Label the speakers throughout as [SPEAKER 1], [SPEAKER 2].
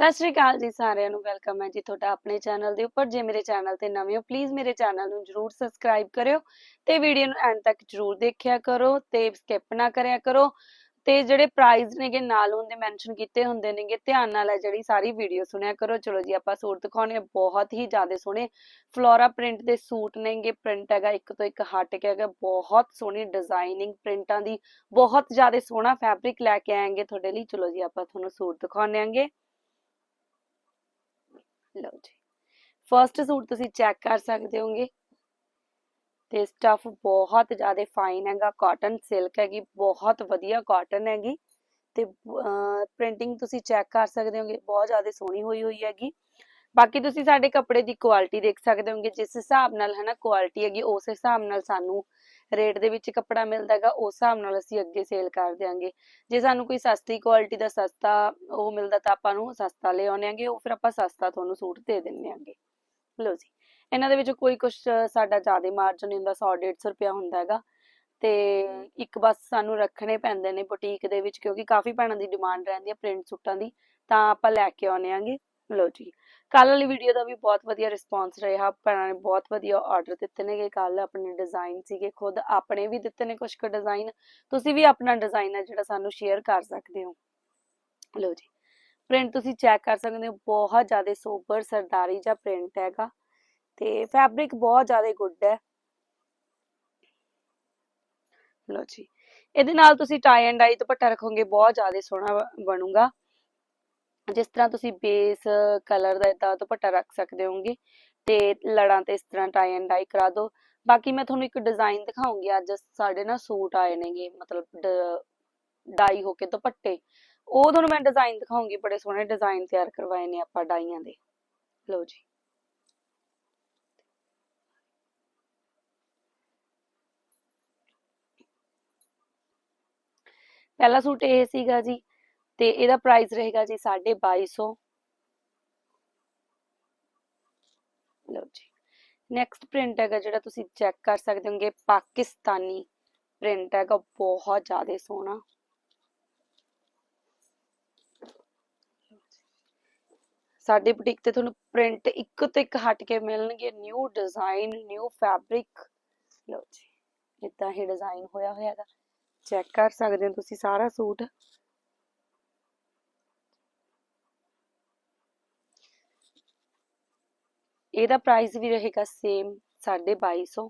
[SPEAKER 1] ਸਤਿ ਸ਼੍ਰੀ ਅਕਾਲ ਜੀ ਸਾਰਿਆਂ ਨੂੰ, ਵੈਲਕਮ ਹੈ ਜੀ ਤੁਹਾਡਾ ਆਪਣੇ ਚੈਨਲ ਦੇ ਉੱਪਰ। ਜੇ ਮੇਰੇ ਚੈਨਲ ਤੇ ਨਵੇਂ ਹੋ ਪਲੀਜ਼ ਮੇਰੇ ਚੈਨਲ ਨੂੰ ਜਰੂਰ ਸਬਸਕ੍ਰਾਈਬ ਕਰਿਓ ਤੇ ਵੀਡੀਓ ਨੂੰ ਐਂਡ ਤੱਕ ਜਰੂਰ ਦੇਖਿਆ ਕਰੋ ਤੇ ਸਕਿਪ ਨਾ ਕਰਿਆ ਕਰੋ। ਤੇ ਜਿਹੜੇ ਪ੍ਰਾਈਜ਼ ਨੇਗੇ, ਨਾਲ ਹੁੰਦੇ ਮੈਂਸ਼ਨ ਕੀਤੇ ਹੁੰਦੇ ਨੇਗੇ, ਧਿਆਨ ਨਾਲ ਹੈ ਜਿਹੜੀ ਸਾਰੀ ਵੀਡੀਓ ਸੁਣਿਆ ਕਰੋ। ਚਲੋ ਜੀ, ਆਪਾਂ ਸੂਟ ਦਿਖਾਉਣੇ ਆ, ਬਹੁਤ ਹੀ ਜ਼ਿਆਦਾ ਸੋਹਣੇ। ਫਲੋਰਾ ਪ੍ਰਿੰਟ ਦੇ ਸੂਟ ਨੇਗੇ ਪ੍ਰਿੰਟ ਹੈਗਾ ਇੱਕ ਤੋਂ ਇੱਕ ਹਟ ਕੇ ਹੈਗਾ, ਬਹੁਤ ਸੋਹਣੀ ਡਿਜ਼ਾਈਨਿੰਗ ਪ੍ਰਿੰਟਾਂ ਦੀ, ਬਹੁਤ ਜ਼ਿਆਦਾ ਸੋਹਣਾ ਫੈਬਰਿਕ ਲੈ ਕੇ ਆਏਗੇ ਤੁਹਾਡੇ ਲਈ। ਚਲੋ ਜੀ, ਆਪਾਂ ਤੁਹਾਨੂੰ ਸੂਟ ਦਿਖਾਉਣੇ ਆਂਗੇ। ਲਓ ਜੀ। ਫਰਸਟ ਸੂਟ ਤੁਸੀਂ ਚੈੱਕ ਕਰ ਸਕਦੇ ਹੋਗੇ। ਤੇ ਸਟਫ ਬਹੁਤ ਜ਼ਿਆਦਾ ਫਾਈਨ ਹੈਗਾ। ਕਾਟਨ ਸਿਲਕ ਹੈਗੀ, ਬਹੁਤ ਵਧੀਆ ਕਾਟਨ ਹੈਗੀ। ਤੇ ਪ੍ਰਿੰਟਿੰਗ ਤੁਸੀਂ ਚੈੱਕ ਕਰ ਸਕਦੇ ਹੋਗੇ, ਬਹੁਤ ਜ਼ਿਆਦਾ ਸੋਹਣੀ ਹੋਈ ਹੋਈ ਹੈਗੀ। ਬਾਕੀ ਤੁਸੀਂ ਸਾਡੇ ਕੱਪੜੇ ਦੀ ਕੁਆਲਿਟੀ ਦੇਖ ਸਕਦੇ ਹੋਗੇ, ਜਿਸ ਹਿਸਾਬ ਨਾਲ ਹਨਾ ਕੁਆਲਿਟੀ ਹੈਗੀ, ਉਸ ਹਿਸਾਬ ਨਾਲ ਸਾਨੂੰ ਰੇਟ ਦੇ ਵਿੱਚ ਕੱਪੜਾ ਮਿਲਦਾ ਹੈਗਾ ਉਸ ਹਿਸਾਬ ਨਾਲ ਅਸੀਂ ਅੱਗੇ ਸੇਲ ਕਰ ਦਿਆਂਗੇ। ਜੇ ਸਾਨੂੰ ਕੋਈ ਸਸਤੀ ਕੁਆਲਿਟੀ ਦਾ ਸਸਤਾ ਉਹ ਮਿਲਦਾ ਤਾਂ ਆਪਾਂ ਨੂੰ ਸਸਤਾ ਲੈ ਆਉਂਦੇ ਆਂਗੇ ਉਹ ਫਿਰ ਆਪਾਂ ਸਸਤਾ ਤੁਹਾਨੂੰ ਸੂਟ ਦੇ ਦਿੰਨੇ ਆਂਗੇ ਲਓ ਜੀ ਇਹਨਾਂ ਦੇ ਵਿੱਚ ਕੋਈ ਕੁਝ ਸਾਡਾ ਜ਼ਿਆਦਾ ਮਾਰਜਨ ਨਹੀਂ ਹੁੰਦਾ 100 150 ਰੁਪਿਆ ਹੁੰਦਾ ਹੈਗਾ। ਤੇ ਇੱਕ ਬਸ ਸਾਨੂੰ ਰੱਖਣੇ ਪੈਂਦੇ ਨੇ ਬੁਟੀਕ ਦੇ ਵਿੱਚ ਕਿਉਂਕਿ ਕਾਫੀ ਭੈਣਾਂ ਦੀ ਡਿਮਾਂਡ ਰਹਿੰਦੀ ਹੈ ਪ੍ਰਿੰਟ ਸੂਟਾਂ ਦੀ ਤਾਂ ਆਪਾਂ ਲੈ ਕੇ ਆਉਨੇ ਆਂਗੇ ਲਓ ਜੀ ਕੱਲ ਵਾਲੀ ਵੀਡੀਓ ਦਾ ਵੀ ਬਹੁਤ ਵਧੀਆ ਰਿਸਪੌਂਸ ਰਿਹਾ। ਭੈਣਾਂ ਨੇ ਬਹੁਤ ਵਧੀਆ ਆਰਡਰ ਦਿੱਤੇ ਨੇਗੇ ਕੱਲ ਆਪਣੇ ਡਿਜ਼ਾਈਨ ਸੀਗੇ ਖੁਦ, ਆਪਣੇ ਵੀ ਦਿੱਤੇ ਨੇ ਕੁਝ ਕੁ ਡਿਜ਼ਾਈਨ ਤੁਸੀਂ ਵੀ ਆਪਣਾ ਡਿਜ਼ਾਈਨ ਹੈ ਜਿਹੜਾ ਸਾਨੂੰ ਸ਼ੇਅਰ ਕਰ ਸਕਦੇ ਹੋ। ਲਓ ਜੀ ਪ੍ਰਿੰਟ ਤੁਸੀਂ ਚੈੱਕ ਕਰ ਸਕਦੇ ਹੋ, ਬਹੁਤ ਜ਼ਿਆਦਾ ਸੋਬਰ ਸਰਦਾਰੀ ਜਿਹਾ ਪ੍ਰਿੰਟ ਹੈਗਾ। ਤੇ ਫੈਬਰਿਕ ਬਹੁਤ ਜ਼ਿਆਦਾ ਗੁੱਡ ਹੈ। ਲਓ ਜੀ, ਇਹਦੇ ਨਾਲ ਤੁਸੀਂ ਟਾਈ ਐਂਡ ਡਾਈ ਦੁਪੱਟਾ ਰੱਖੋਗੇ, ਬਹੁਤ ਜ਼ਿਆਦਾ ਸੋਹਣਾ ਬਣੂਗਾ। ਜਿਸ ਤਰ੍ਹਾਂ ਤੁਸੀਂ ਬੇਸ ਕਲਰ ਦਾ ਇਦਾਂ ਦੁਪੱਟਾ ਰੱਖ ਸਕਦੇ ਹੋਗੇ ਤੇ ਲੜਾਂ ਤੇ ਇਸ ਤਰ੍ਹਾਂ ਟਾਈ ਐਂਡ ਡਾਈ ਕਰਾ ਦਿਓ। ਬਾਕੀ ਮੈਂ ਤੁਹਾਨੂੰ ਇੱਕ ਡਿਜ਼ਾਈਨ ਦਿਖਾਉਂਗੀ, ਅੱਜ ਸਾਡੇ ਨਾ ਸੂਟ ਆਏ ਨੇਗੇ, ਮਤਲਬ ਡਾਈ ਹੋ ਕੇ ਦੁਪੱਟੇ। ਉਹ ਤੁਹਾਨੂੰ ਮੈਂ ਡਿਜ਼ਾਈਨ ਦਿਖਾਉਂਗੀ, ਬੜੇ ਸੋਹਣੇ ਡਿਜ਼ਾਈਨ ਤਿਆਰ ਕਰਵਾਏ ਨੇ ਆਪਾਂ ਡਾਈਆਂ ਦੇ। ਲਓ ਜੀ। ਪਹਿਲਾ ਸੂਟ ਇਹ ਸੀਗਾ ਜੀ ਤੇ ਇਹਦਾ ਪ੍ਰਾਈਸ ਰਹੇਗਾ ਜੀ 2250 ਲਓ ਜੀ। ਨੈਕਸਟ ਪ੍ਰਿੰਟ ਹੈਗਾ ਜਿਹੜਾ ਤੁਸੀਂ ਚੈੱਕ ਕਰ ਸਕਦੇ ਹੋਗੇ, ਪਾਕਿਸਤਾਨੀ ਪ੍ਰਿੰਟ ਹੈਗਾ ਬਹੁਤ ਜ਼ਿਆਦਾ ਸੋਹਣਾ। ਸਾਡੇ ਬੁਟੀਕ ਤੇ ਤੁਹਾਨੂੰ ਪ੍ਰਿੰਟ ਇੱਕ ਤੋਂ ਇੱਕ ਹਟ ਕੇ ਮਿਲਣਗੇ ਨਿਊ ਡਿਜ਼ਾਈਨ ਨਿਊ ਫੈਬਰਿਕ ਲਓ ਜੀ ਇਦਾਂ ਹੀ ਡਿਜ਼ਾਈਨ ਹੋਇਆ ਹੋਇਆ ਹੈਗਾ। ਚੈੱਕ ਕਰ ਸਕਦੇ ਹੋ ਤੁਸੀਂ ਸਾਰਾ ਸੂਟ। ਇਹਦਾ ਪ੍ਰਾਈਸ ਵੀ ਰਹੇਗਾ ਸੇਮ 2250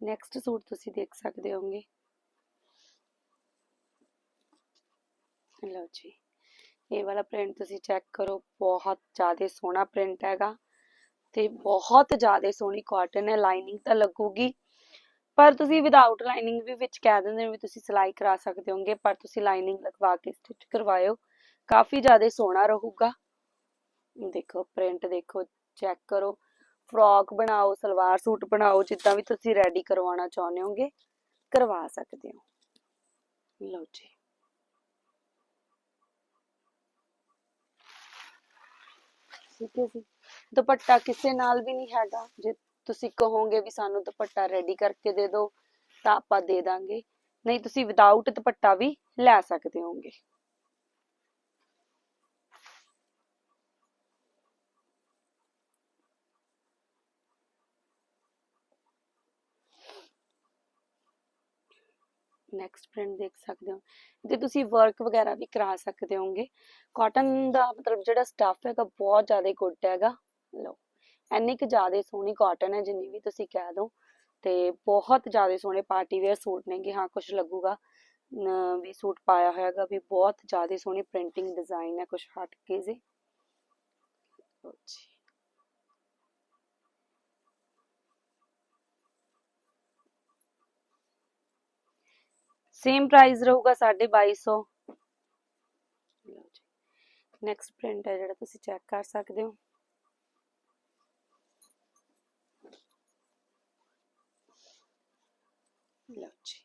[SPEAKER 1] ਨੈਕਸਟ ਸੂਟ ਤੁਸੀਂ ਦੇਖ ਸਕਦੇ ਹੋਗੇ ਲਓ ਜੀ, ਇਹ ਵਾਲਾ ਪ੍ਰਿੰਟ ਤੁਸੀਂ ਚੈੱਕ ਕਰੋ, ਬਹੁਤ ਜ਼ਿਆਦਾ ਸੋਹਣਾ ਪ੍ਰਿੰਟ ਹੈਗਾ ਤੇ ਬਹੁਤ ਜ਼ਿਆਦਾ ਸੋਹਣੀ ਕਾਟਨ ਹੈ ਲਾਈਨਿੰਗ ਤਾਂ ਲੱਗੂਗੀ। ਪਰ ਤੁਸੀਂ ਵਿਦਆਊਟ ਲਾਈਨਿੰਗ ਵੀ ਵਿੱਚ ਕਹਿ ਦਿੰਦੇ ਹੋ ਵੀ ਤੁਸੀਂ ਸਿਲਾਈ ਕਰਾ ਸਕਦੇ ਹੋਗੇ, ਪਰ ਤੁਸੀਂ ਲਾਈਨਿੰਗ ਲਗਵਾ ਕੇ ਸਟਿਚ ਕਰਵਾਇਓ, ਕਾਫੀ ਜ਼ਿਆਦਾ ਸੋਹਣਾ ਰਹੂਗਾ। ਦੇਖੋ ਪ੍ਰਿੰਟ ਦੇਖੋ ਚੈੱਕ ਕਰੋ ਫਰੋਕ ਬਣਾਓ, ਸਲਵਾਰ ਸੂਟ ਬਣਾਓ, ਜਿੱਦਾਂ ਵੀ ਤੁਸੀਂ ਰੈਡੀ ਕਰਵਾਉਣਾ ਚਾਹੁੰਦੇ ਹੋਗੇ, ਕਰਵਾ ਸਕਦੇ ਹੋ। ਲਓ ਜੀ। ਠੀਕ ਹੈ ਜੀ। ਦੁਪੱਟਾ ਕਿਸੇ ਨਾਲ ਵੀ ਨਹੀਂ ਹੈਗਾ, ਜੇ ਤੁਸੀਂ ਕਹੋਗੇ ਵੀ ਸਾਨੂੰ ਦੁਪੱਟਾ ਰੈਡੀ ਕਰਕੇ ਦੇ ਦਿਓ, ਤਾਂ ਆਪਾਂ ਦੇ ਦਾਂਗੇ। ਨਹੀਂ, ਤੁਸੀਂ ਵਿਦਆਊਟ ਦੁਪੱਟਾ ਵੀ ਲੈ ਸਕਦੇ ਹੋਗੇ। ਨੈਕਸਟ ਪ੍ਰਿੰਟ ਦੇਖ ਸਕਦੇ ਹੋ। ਤੇ ਤੁਸੀਂ ਵਰਕ ਵਗੈਰਾ ਵੀ ਕਰਾ ਸਕਦੇ ਹੋਗੇ। ਕਾਟਨ ਦਾ ਮਤਲਬ ਜਿਹੜਾ ਸਟਫ ਹੈਗਾ, ਬਹੁਤ ਜ਼ਿਆਦਾ ਗੁੱਡ ਹੈਗਾ। ਲਓ। ਇੰਨੀ ਕੁ ਜ਼ਿਆਦਾ ਸੋਹਣੀ ਕਾਟਨ ਹੈ, ਜਿੰਨੀ ਵੀ ਤੁਸੀਂ ਕਹਿ ਦੋ। ਤੇ ਬਹੁਤ ਜ਼ਿਆਦਾ ਸੋਹਣੇ ਪਾਰਟੀ ਵੇਅਰ ਸੂਟ ਨੇਗੇ, ਹਾਂ ਕੁਝ ਲੱਗੂਗਾ। ਵੀ ਸੂਟ ਪਾਇਆ ਹੋਇਆਗਾ ਵੀ ਬਹੁਤ ਜ਼ਿਆਦਾ ਸੋਹਣੀ ਪ੍ਰਿੰਟਿੰਗ ਡਿਜ਼ਾਈਨ ਹੈ ਕੁਝ ਹਟ ਕੇ ਜੀ। ਸੇਮ ਪ੍ਰਾਈਸ ਰਹੂਗਾ 2250 ਨੈਕਸਟ ਪ੍ਰਿੰਟ ਹੈ ਜਿਹੜਾ ਤੁਸੀਂ ਚੈੱਕ ਕਰ ਸਕਦੇ ਹੋ। ਲਓ ਜੀ।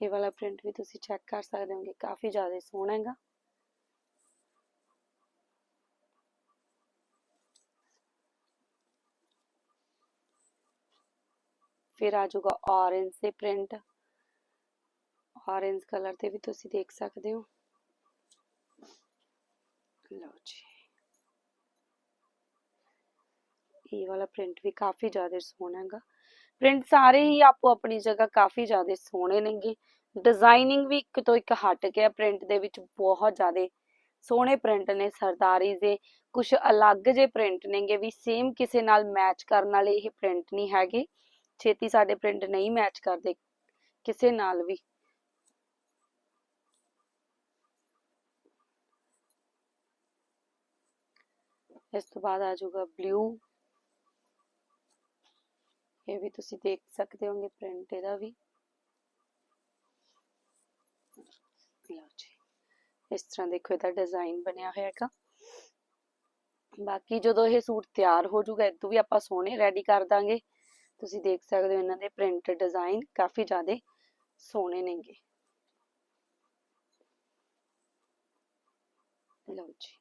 [SPEAKER 1] ਇਹ ਵਾਲਾ ਪ੍ਰਿੰਟ ਵੀ ਤੁਸੀਂ ਚੈੱਕ ਕਰ ਸਕਦੇ ਹੋਗੇ, ਕਾਫੀ ਜ਼ਿਆਦਾ ਸੋਹਣਾ ਹੈਗਾ। ਫਿਰ ਆ ਜਾਊਗਾ orange ਤੇ ਪ੍ਰਿੰਟ orange ਕਲਰ ਤੇ ਵੀ ਤੁਸੀਂ ਦੇਖ ਸਕਦੇ ਹੋ। ਲਓ ਜੀ। ਇਹ ਵਾਲਾ ਪ੍ਰਿੰਟ ਵੀ ਕਾਫੀ ਜ਼ਿਆਦਾ ਸੋਹਣਾ ਹੈਗਾ। ਪ੍ਰਿੰਟ ਸਾਰੇ ਹੀ ਆਪੋ ਆਪਣੀ ਜਗ੍ਹਾ ਕਾਫੀ ਜ਼ਿਆਦਾ ਸੋਹਣੇ ਨੇਗੇ। ਡਿਜ਼ਾਈਨਿੰਗ ਵੀ ਇੱਕ ਤੋਂ ਇੱਕ ਹਟ ਗਿਆ ਪ੍ਰਿੰਟ ਦੇ ਵਿੱਚ ਬਹੁਤ ਜ਼ਿਆਦਾ ਸੋਹਣੇ ਪ੍ਰਿੰਟ ਨੇ ਸਰਦਾਰੀ ਦੇ। ਕੁਝ ਅਲੱਗ ਜੇ ਪ੍ਰਿੰਟ ਨੇਗੇ ਵੀ ਸੇਮ ਕਿਸੇ ਨਾਲ ਮੈਚ ਕਰਨ ਵਾਲੇ ਇਹ ਪ੍ਰਿੰਟ ਨਹੀਂ ਹੈਗੇ। ਛੇਤੀ ਸਾਡੇ ਪ੍ਰਿੰਟ ਨਹੀਂ ਮੈਚ ਕਰਦੇ ਕਿਸੇ ਨਾਲ ਵੀ। ਇਸ ਤੋਂ ਬਾਅਦ ਆ ਜਾਊਗਾ ਬਲੂ ਇਹ ਵੀ ਤੁਸੀਂ ਦੇਖ ਸਕਦੇ ਹੋਗੇ ਪ੍ਰਿੰਟ, ਇਹਦਾ ਵੀ। ਲਓ ਜੀ, ਇਸ ਤਰ੍ਹਾਂ ਦੇਖੋ ਇਹਦਾ ਡਿਜ਼ਾਈਨ ਬਣਿਆ ਹੋਇਆ ਹੈਗਾ ਬਾਕੀ ਜਦੋਂ ਇਹ ਸੂਟ ਤਿਆਰ ਹੋ ਜਾਊਗਾ ਇਦੋਂ ਵੀ ਆਪਾਂ ਸੋਹਣੇ ਰੈਡੀ ਕਰ ਦਾਂਗੇ। ਤੁਸੀਂ ਦੇਖ ਸਕਦੇ ਹੋ ਇਹਨਾਂ ਦੇ ਪ੍ਰਿੰਟ ਡਿਜ਼ਾਈਨ ਕਾਫੀ ਜ਼ਿਆਦਾ ਸੋਹਣੇ ਨੇਗੇ। ਲਓ ਜੀ,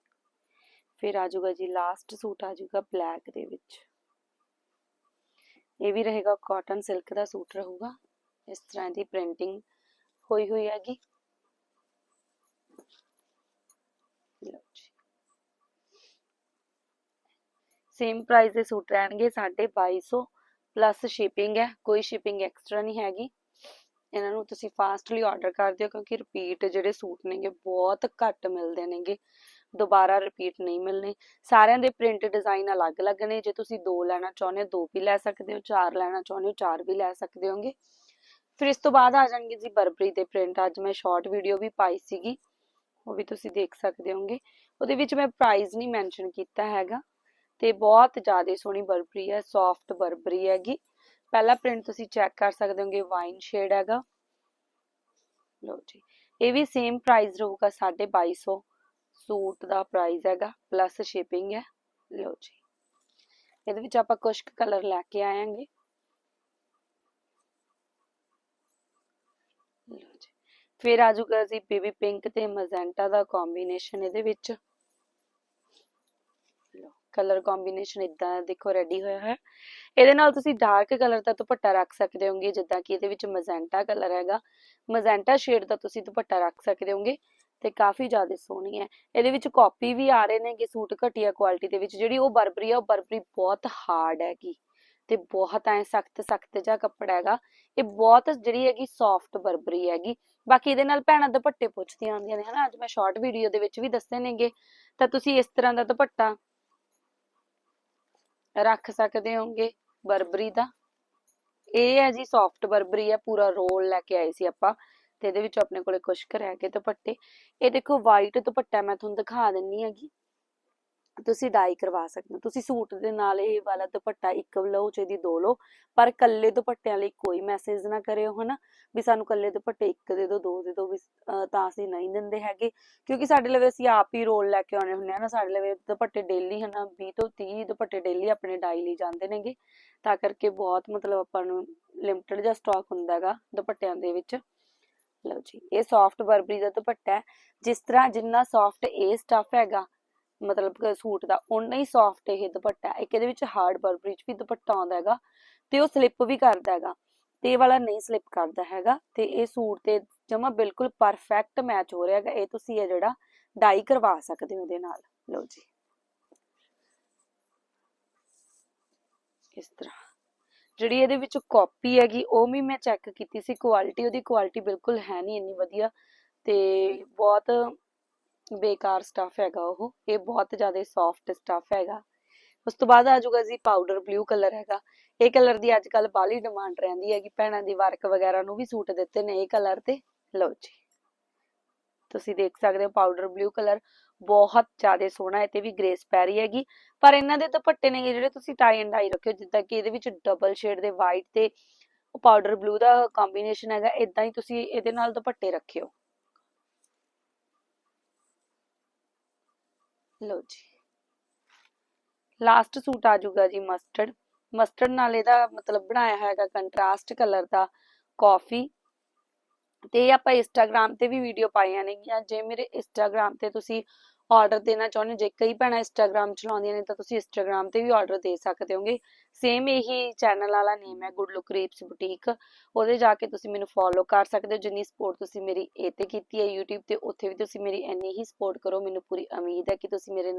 [SPEAKER 1] ਫਿਰ ਆ ਜਾਊਗਾ ਜੀ, ਲਾਸਟ ਸੂਟ ਆ ਜਾਊਗਾ ਬਲੈਕ ਦੇ ਵਿੱਚ। ਇਹ ਵੀ ਰਹੇਗਾ ਕਾਟਨ ਸਿਲਕ ਦਾ ਸੂਟ ਰਹੂਗਾ। ਇਸ ਤਰ੍ਹਾਂ ਦੀ ਪ੍ਰਿੰਟਿੰਗ ਹੋਈ ਹੋਈ ਹੈਗੀ। ਲਓ ਜੀ। ਸੇਮ ਪ੍ਰਾਈਸ ਦੇ ਸੂਟ ਰਹਿਣਗੇ 2250 ਪਲੱਸ ਸ਼ਿਪਿੰਗ ਹੈ, ਕੋਈ ਸ਼ਿਪਿੰਗ ਐਕਸਟਰਾ ਨਹੀਂ ਹੈਗੀ। ਇਹਨਾਂ ਨੂੰ ਤੁਸੀਂ ਫਾਸਟਲੀ ਆਰਡਰ ਕਰ ਦਿਓ ਕਿਉਂਕਿ ਰਿਪੀਟ ਜਿਹੜੇ ਸੂਟ ਨੇਗੇ ਬਹੁਤ ਘੱਟ ਮਿਲਦੇ ਨੇਗੇ। ਦੁਬਾਰਾ ਰਿਪੀਟ ਨਹੀਂ ਮਿਲਨੇ ਸਾਰਿਆਂ ਦੇ ਪ੍ਰਿੰਟ ਡਿਜ਼ਾਈਨ ਅਲੱਗ-ਅਲੱਗ ਨੇ ਜੇ ਤੁਸੀਂ ਦੋ ਲੈਣਾ ਚਾਹੁੰਦੇ ਹੋ, ਦੋ ਵੀ ਲੈ ਸਕਦੇ ਹੋ, ਚਾਰ ਲੈਣਾ ਚਾਹੁੰਦੇ ਹੋ, ਚਾਰ ਵੀ ਲੈ ਸਕਦੇ ਹੋਗੇ। ਫਿਰ ਇਸ ਤੋਂ ਬਾਅਦ ਆ ਜਾਣਗੇ ਜੀ ਬਰਬਰੀ ਦੇ ਪ੍ਰਿੰਟ ਅੱਜ ਮੈਂ ਸ਼ਾਰਟ ਵੀਡੀਓ ਵੀ ਪਾਈ ਸੀਗੀ। ਉਹ ਵੀ ਤੁਸੀਂ ਦੇਖ ਸਕਦੇ ਹੋਗੇ। ਉਹਦੇ ਵਿੱਚ ਮੈਂ ਪ੍ਰਾਈਸ ਨਹੀਂ ਮੈਂਸ਼ਨ ਕੀਤਾ ਹੈਗਾ ਤੇ ਬਹੁਤ ਜ਼ਿਆਦਾ ਸੋਹਣੀ ਬਰਬਰੀ ਹੈ ਸੌਫਟ ਬਰਬਰੀ ਹੈਗੀ। ਪਹਿਲਾ ਪ੍ਰਿੰਟ ਤੁਸੀਂ ਚੈੱਕ ਕਰ ਸਕਦੇ ਹੋਗੇ ਵਾਈਨ ਸ਼ੇਡ ਹੈਗਾ। ਲਓ ਜੀ। ਇਹ ਵੀ ਸੇਮ ਪ੍ਰਾਈਸ ਰਹੂਗਾ 2250 ਸੂਟ ਦਾ ਪ੍ਰਾਈਸ ਹੈਗਾ ਪਲੱਸ ਸ਼ਿਪਿੰਗ ਹੈ। ਲਓ ਜੀ। ਇਹਦੇ ਵਿੱਚ ਆਪਾਂ ਕੁਝ ਕਲਰ ਲੈ ਕੇ ਆਵਾਂਗੇ ਲਓ ਜੀ। ਫਿਰ ਆ ਜਾਊਗਾ ਜੀ ਬੇਬੀ ਪਿੰਕ ਤੇ ਮਜ਼ੈਂਟਾ ਦਾ ਕੰਬੀਨੇਸ਼ਨ ਇਹਦੇ ਵਿੱਚ। ਲਓ ਕਲਰ ਕੰਬੀਨੇਸ਼ਨ ਇਦਾਂ ਦੇਖੋ ਰੈਡੀ ਹੋਇਆ ਹੈ ਇਹਦੇ ਨਾਲ ਤੁਸੀਂ ਡਾਰਕ ਕਲਰ ਦਾ ਦੁਪੱਟਾ ਰੱਖ ਸਕਦੇ ਹੋਗੇ, ਜਿੱਦਾਂ ਕਿ ਇਹਦੇ ਵਿੱਚ ਮਜ਼ੈਂਟਾ ਕਲਰ ਹੈਗਾ। ਮਜ਼ੈਂਟਾ ਸ਼ੇਡ ਦਾ ਤੁਸੀਂ ਦੁਪੱਟਾ ਰੱਖ ਸਕਦੇ ਹੋਗੇ। ਤੇ ਕਾਫੀ ਜ਼ਿਆਦਾ ਸੋਹਣੀ ਹੈ। ਇਹਦੇ ਵਿੱਚ ਕਾਪੀ ਵੀ ਆ ਰਹੇ ਨੇ ਨੇਗੇ ਸੂਟ ਘਟੀਆ ਕੁਆਲਿਟੀ ਦੇ ਵਿੱਚ, ਜਿਹੜੀ ਉਹ ਬਰਬਰੀ ਆ, ਉਹ ਬਰਬਰੀ ਬਹੁਤ ਹਾਰਡ ਹੈਗੀ ਤੇ ਬਹੁਤ ਐ ਸਖਤ ਸਖਤ ਜਿਹਾ ਕੱਪੜਾ ਹੈਗਾ। ਇਹ ਬਹੁਤ ਜਿਹੜੀ ਹੈਗੀ ਸੌਫਟ ਬਰਬਰੀ ਹੈਗੀ। ਬਾਕੀ ਇਹਦੇ ਨਾਲ ਭੈਣਾਂ ਦੁਪੱਟੇ ਪੁੱਛਦੀਆਂ ਆਉਂਦੀਆਂ ਨੇ, ਹਨਾ? ਅੱਜ ਮੈਂ ਸ਼ਾਰਟ ਵੀਡੀਓ ਦੇ ਵਿੱਚ ਵੀ ਦੱਸੇ ਨੇਗੇ। ਤਾਂ ਤੁਸੀਂ ਇਸ ਤਰ੍ਹਾਂ ਦਾ ਦੁਪੱਟਾ ਰੱਖ ਸਕਦੇ ਹੋਗੇ ਬਰਬਰੀ ਦਾ। ਇਹ ਹੈ ਜੀ ਸੌਫਟ ਬਰਬਰੀ ਹੈ, ਪੂਰਾ ਰੋਲ ਲੈ ਕੇ ਆਏ ਸੀ ਆਪਾਂ। ਤੇ ਇਹਦੇ ਵਿੱਚ ਆਪਣੇ ਕੋਲੇ ਕੁਸ਼ਕ ਕੁ ਰਹਿ ਗਏ ਦੁਪੱਟੇ। ਇਹ ਦੇਖੋ ਵਾਈਟ ਦੁਪੱਟਾ ਮੈਂ ਤੁਹਾਨੂੰ ਦਿਖਾ ਦਿੰਨੀ ਹੈਗੀ। ਤੁਸੀਂ ਡਾਈ ਕਰਵਾ ਸਕਦੇ ਹੋ। ਤੁਸੀਂ ਸੂਟ ਦੇ ਨਾਲ ਇਹ ਵਾਲਾ ਦੁਪੱਟਾ ਇੱਕ ਲਓ ਚਾਹੀਦੀ ਦੋ ਲਓ। ਪਰ ਕੱਲੇ ਦੁਪੱਟਿਆਂ ਲਈ ਕੋਈ ਮੈਸੇਜ ਨਾ ਕਰਿਓ, ਹਨਾ? ਵੀ ਸਾਨੂੰ ਕੱਲੇ ਦੁਪੱਟੇ ਇੱਕ ਦੇ ਦਿਓ, ਦੋ ਦੇ ਦਿਓ, ਵੀ ਤਾਂ ਅਸੀਂ ਨਹੀਂ ਦਿੰਦੇ ਹੈਗੇ। ਕਿਉਂਕਿ ਸਾਡੇ ਲਵੇ ਅਸੀਂ ਆਪ ਹੀ ਰੋਲ ਲੈ ਕੇ ਆਉਣੇ ਹੁੰਦੇ ਆ ਨਾ, ਸਾਡੇ ਲਵੇ ਦੁਪੱਟੇ ਡੇਲੀ ਹਨਾ 20 ਤੋਂ 30 ਦੁਪੱਟੇ ਡੇਲੀ ਆਪਣੇ ਡਾਈ ਲਈ ਜਾਂਦੇ ਨੇਗੇ। ਤਾਂ ਕਰਕੇ ਬਹੁਤ ਮਤਲਬ ਆਪਾਂ ਨੂੰ ਲਿਮਟਿਡ ਜਿਹਾ ਸਟਾਕ ਹੁੰਦਾ ਹੈਗਾ ਦੁਪੱਟਿਆਂ ਦੇ ਵਿੱਚ। ਲਓ ਜੀ, ਇਹ ਸੌਫਟ ਬਰਬਰੀ ਦਾ ਦੁਪੱਟਾ ਹੈ। ਜਿਸ ਤਰ੍ਹਾਂ ਜਿੰਨਾ ਸੌਫਟ ਇਹ ਸਟਫ ਹੈਗਾ, ਮਤਲਬ ਕਿ ਸੂਟ ਦਾ ਉਨਾ ਹੀ ਸੌਫਟ ਇਹ ਦੁਪੱਟਾ ਇੱਕ ਇਹਦੇ ਵਿੱਚ ਹਾਰਡ ਬਰਬਰੀ ਚ ਵੀ ਦੁਪੱਟਾ ਆਉਂਦਾ ਹੈਗਾ ਤੇ ਉਹ ਸਲਿੱਪ ਵੀ ਕਰਦਾ ਹੈਗਾ। ਤੇ ਇਹ ਵਾਲਾ ਨਹੀਂ ਸਲਿੱਪ ਕਰਦਾ ਹੈਗਾ ਤੇ ਇਹ ਸੂਟ ਤੇ ਜਮਾ ਬਿਲਕੁਲ ਪਰਫੈਕਟ ਮੈਚ ਹੋ ਰਿਹਾ ਹੈਗਾ। ਇਹ ਤੁਸੀਂ ਇਹ ਜਿਹੜਾ ਡਾਈ ਕਰਵਾ ਸਕਦੇ ਹੋ ਇਹਦੇ ਨਾਲ। ਲਓ ਜੀ। ਇਸ ਤਰ੍ਹਾਂ। ਜਿਹੜੀ ਇਹਦੇ ਵਿੱਚ ਕਾਪੀ ਹੈਗੀ, ਉਹ ਵੀ ਮੈਂ ਚੈੱਕ ਕੀਤੀ ਸੀ ਕੁਆਲਿਟੀ ਉਹਦੀ ਕੁਆਲਿਟੀ ਬਿਲਕੁਲ ਹੈ ਨਹੀਂ ਇੰਨੀ ਵਧੀਆ ਤੇ ਬਹੁਤ ਬੇਕਾਰ ਸਟਫ ਹੈਗਾ ਉਹ, ਇਹ ਬਹੁਤ ਜ਼ਿਆਦਾ ਸੌਫਟ ਸਟਫ ਹੈਗਾ। ਉਸ ਤੋਂ ਬਾਅਦ ਆ ਜਾਊਗਾ ਜੀ ਪਾਊਡਰ ਬਲੂ ਕਲਰ ਹੈਗਾ। ਇਹ ਕਲਰ ਦੀ ਅੱਜ ਕੱਲ ਬਾਲੀ ਡਿਮਾਂਡ ਰਹਿੰਦੀ ਹੈਗੀ, ਭੈਣਾਂ ਦੀ ਵਰਕ ਵਗੈਰਾ ਨੂੰ ਵੀ ਸੂਟ ਦਿੱਤੇ ਨੇ ਇਹ ਕਲਰ ਤੇ। ਲਓ ਜੀ। ਤੁਸੀਂ ਦੇਖ ਸਕਦੇ ਹੋ ਪਾਊਡਰ ਬਲੂ ਕਲਰ ਬਹੁਤ ਜ਼ਿਆਦਾ ਸੋਹਣਾ ਹੈ ਤੇ ਵੀ ਗ੍ਰੇਸ ਪੈ ਰਹੀ ਹੈਗੀ। ਪਰ ਇਹਨਾਂ ਦੇ ਦੁਪੱਟੇ ਨੇ ਜਿਹੜੇ ਤੁਸੀਂ ਟਾਈ ਐਂਡ ਡਾਈ ਰੱਖਿਓ ਜਿੱਦਾਂ ਕਿ ਇਹਦੇ ਵਿੱਚ ਡਬਲ ਸ਼ੇਡ ਦੇ ਵਾਈਟ ਤੇ ਪਾਊਡਰ ਬਲੂ ਦਾ ਕੰਬੀਨੇਸ਼ਨ ਹੈਗਾ ਇਦਾਂ ਹੀ ਤੁਸੀਂ ਇਹਦੇ ਨਾਲ ਦੁਪੱਟੇ ਰੱਖਿਓ ਲਓ ਜੀ। ਲਾਸਟ ਸੂਟ ਆ ਜਾਊਗਾ ਜੀ ਮਸਟਰਡ ਮਸਟਰਡ ਨਾਲ ਇਹਦਾ ਮਤਲਬ ਬਣਾਇਆ ਹੈਗਾ ਕੰਟਰਾਸਟ ਕਲਰ ਦਾ ਕਾਫੀ ਤੇ ਆਪਾਂ ਇੰਸਟਾਗ੍ਰam ਤੇ ਵੀ ਵੀਡੀਓ ਪਾਈਆਂ ਨੇਗੀਆਂ। ਜੇ ਮੇਰੇ ਇੰਸਟਾਗ੍ਰam ਤੇ ਤੁਸੀਂ ਆਰਡਰ ਦੇਣਾ ਚਾਹੁੰਦੇ ਜੇ ਕਈ ਭੈਣਾਂ ਇੰਸਟਾਗ੍ਰam ਚਲਾਉਂਦੀਆਂ ਨੇ ਤਾਂ ਤੁਸੀਂ ਇੰਸਟਾਗ੍ਰam ਤੇ ਵੀ ਆਰਡਰ ਦੇ ਸਕਦੇ ਹੋਗੇ। ਸੇਮ ਇਹੀ ਚੈਨਲ ਵਾਲਾ ਨੇਮ ਹੈ ਗੁੱਡ ਲੁੱਕ ਰੀਪਸ ਬੁਟੀਕ ਉਹਦੇ ਜਾ ਕੇ ਤੁਸੀਂ ਮੈਨੂੰ ਫੋਲੋ ਕਰ ਸਕਦੇ ਹੋ। ਜਿੰਨੀ ਸਪੋਰਟ ਤੁਸੀਂ ਮੇਰੀ ਇਹ ਤੇ ਕੀਤੀ ਹੈ YouTube ਤੇ, ਉੱਥੇ ਵੀ ਤੁਸੀਂ ਮੇਰੀ ਇੰਨੀ ਹੀ ਸਪੋਰਟ ਕਰੋ। ਮੈਨੂੰ ਪੂਰੀ ਉਮੀਦ ਹੈ ਕਿ ਤੁਸੀਂ ਮੇਰੇ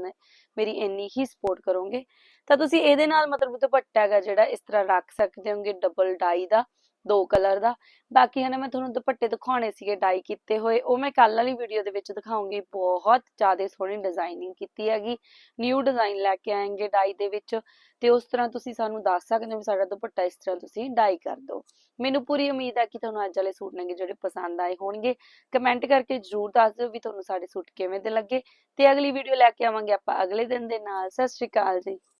[SPEAKER 1] ਮੇਰੀ ਇੰਨੀ ਹੀ ਸਪੋਰਟ ਕਰੋਗੇ। ਤਾਂ ਤੁਸੀਂ ਇਹਦੇ ਨਾਲ ਮਤਲਬ ਦੁਪੱਟਾ ਹੈਗਾ ਜਿਹੜਾ ਇਸ ਤਰ੍ਹਾਂ ਰੱਖ ਸਕਦੇ ਹੋਗੇ ਡਬਲ ਡਾਈ ਦਾ। ਦੋ ਕਲਰ ਦਾ। ਬਾਕੀ ਹਨਾ ਮੈਂ ਤੁਹਾਨੂੰ ਦੁਪੱਟੇ ਦਿਖਾਉਣੇ ਸੀਗੇ ਡਾਈ ਕੀਤੇ ਹੋਏ। ਉਹ ਮੈਂ ਕੱਲ ਵਾਲੀ ਵੀਡੀਓ ਦੇ ਵਿੱਚ ਦਿਖਾਉਂਗੀ। ਬਹੁਤ ਜ਼ਿਆਦਾ ਸੋਹਣੀ ਡਿਜ਼ਾਈਨਿੰਗ ਕੀਤੀ ਹੈਗੀ। ਨਿਊ ਡਿਜ਼ਾਈਨ ਲੈ ਕੇ ਆਏਂਗੇ ਡਾਈ ਦੇ ਵਿੱਚ। ਤੇ ਉਸ ਤਰ੍ਹਾਂ ਤੁਸੀਂ ਸਾਨੂੰ ਦੱਸ ਸਕਦੇ ਹੋ ਸਾਡਾ ਦੁਪੱਟਾ ਇਸ ਤਰ੍ਹਾਂ ਤੁਸੀਂ ਡਾਈ ਕਰ ਦਿਓ। ਮੈਨੂੰ ਪੂਰੀ ਉਮੀਦ ਹੈ ਕਿ ਤੁਹਾਨੂੰ ਅੱਜ ਵਾਲੇ ਸੂਟ ਨੇਗੇ ਜਿਹੜੇ ਪਸੰਦ ਆਏ ਹੋਣਗੇ। ਕਮੈਂਟ ਕਰਕੇ ਜਰੂਰ ਦੱਸ ਦਿਓ ਵੀ ਤੁਹਾਨੂੰ ਸਾਡੇ ਸੂਟ ਕਿਵੇਂ ਦੇ ਲੱਗੇ। ਤੇ ਅਗਲੀ ਵੀਡੀਓ ਲੈ ਕੇ ਆਵਾਂਗੇ ਆਪਾਂ ਅਗਲੇ ਦਿਨ ਦੇ ਨਾਲ। ਸਤਿ ਸ਼੍ਰੀ ਅਕਾਲ ਜੀ।